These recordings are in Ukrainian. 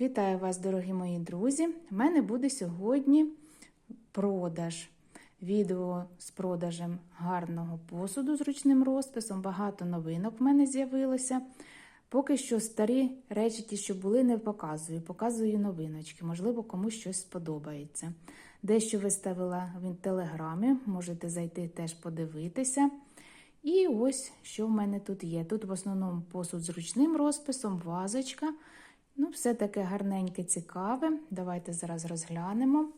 Вітаю вас, дорогі мої друзі! У мене буде сьогодні продаж. Відео з продажем гарного посуду з ручним розписом. Багато новинок в мене з'явилося. Поки що старі речі, ті, що були, не показую. Показую новиночки. Можливо, комусь щось сподобається. Дещо виставила в телеграмі, можете зайти теж подивитися. І ось що в мене тут є. Тут в основному посуд з ручним розписом, вазочка. Ну, все таке гарненьке, цікаве. Давайте зараз розглянемо.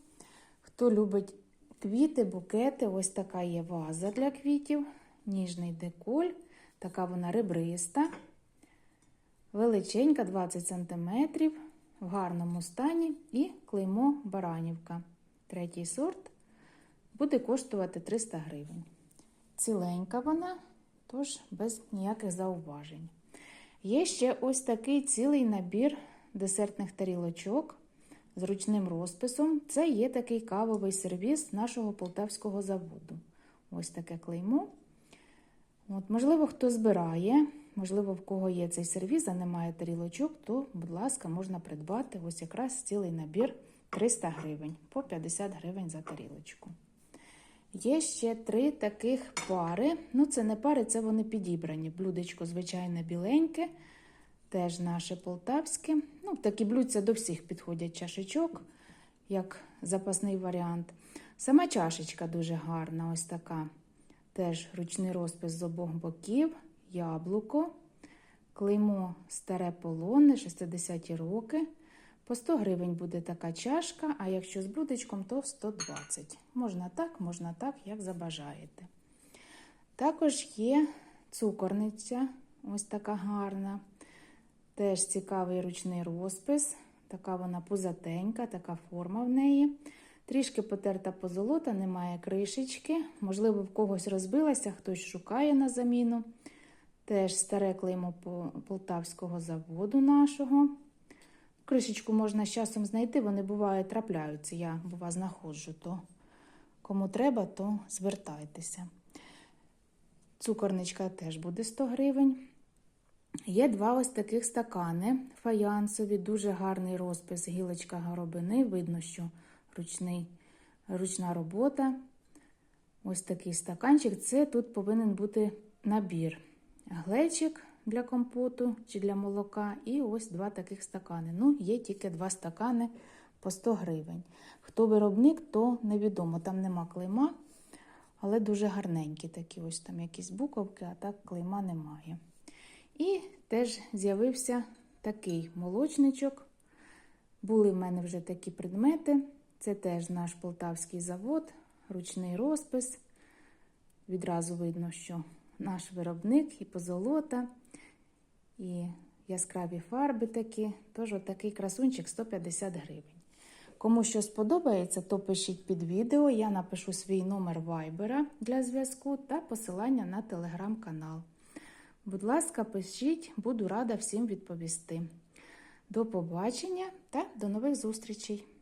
Хто любить квіти, букети, ось така є ваза для квітів, ніжний деколь, така вона ребриста, величенька, 20 см, в гарному стані і клеймо Баранівка. Третій сорт буде коштувати 300 гривень. Ціленька вона, тож без ніяких зауважень. Є ще ось такий цілий набір десертних тарілочок з ручним розписом. Це є такий кавовий сервіс нашого полтавського заводу. Ось таке клеймо. От, Можливо, хто збирає, можливо, в кого є цей сервіс, а немає тарілочок, то, будь ласка, можна придбати ось якраз цілий набір 300 гривень, по 50 гривень за тарілочку. Є ще три таких пари. Ну, це не пари, це вони підібрані. Блюдечко, звичайне, біленьке, теж наше полтавське. Ну, такі блюдця до всіх підходять чашечок, як запасний варіант. Сама чашечка дуже гарна, ось така. Теж ручний розпис з обох боків, яблуко, клеймо старе полонне, 60-ті роки. По 100 гривень буде така чашка, а якщо з блюдечком, то 120. Можна так, можна так, як забажаєте. Також є цукорниця, ось така гарна. Теж цікавий ручний розпис. Така вона пузатенька, така форма в неї. Трішки потерта позолота, немає кришечки. Можливо, в когось розбилася, хтось шукає на заміну. Теж старе клеймо полтавського заводу нашого. Кришечку можна з часом знайти, вони бувають, трапляються. Я бува знаходжу, то кому треба, то звертайтеся. Цукорничка теж буде 100 гривень. Є два ось таких стакани фаянсові, дуже гарний розпис, гілочка горобини. Видно, що ручний, ручна робота. Ось такий стаканчик. Це тут повинен бути набір. Глечик для компоту чи для молока. І ось два таких стакани. Ну, є тільки два стакани по 100 гривень. Хто виробник, то невідомо. Там нема клейма, але дуже гарненькі такі ось там якісь буковки, а так клейма немає. І теж з'явився такий молочничок. Були в мене вже такі предмети. Це теж наш полтавський завод, ручний розпис. Відразу видно, що наш виробник і позолота, і яскраві фарби такі. Тож отакий красунчик 150 гривень. Кому що сподобається, то пишіть під відео. Я напишу свій номер вайбера для зв'язку та посилання на телеграм-канал. Будь ласка, пишіть, буду рада всім відповісти. До побачення та до нових зустрічей!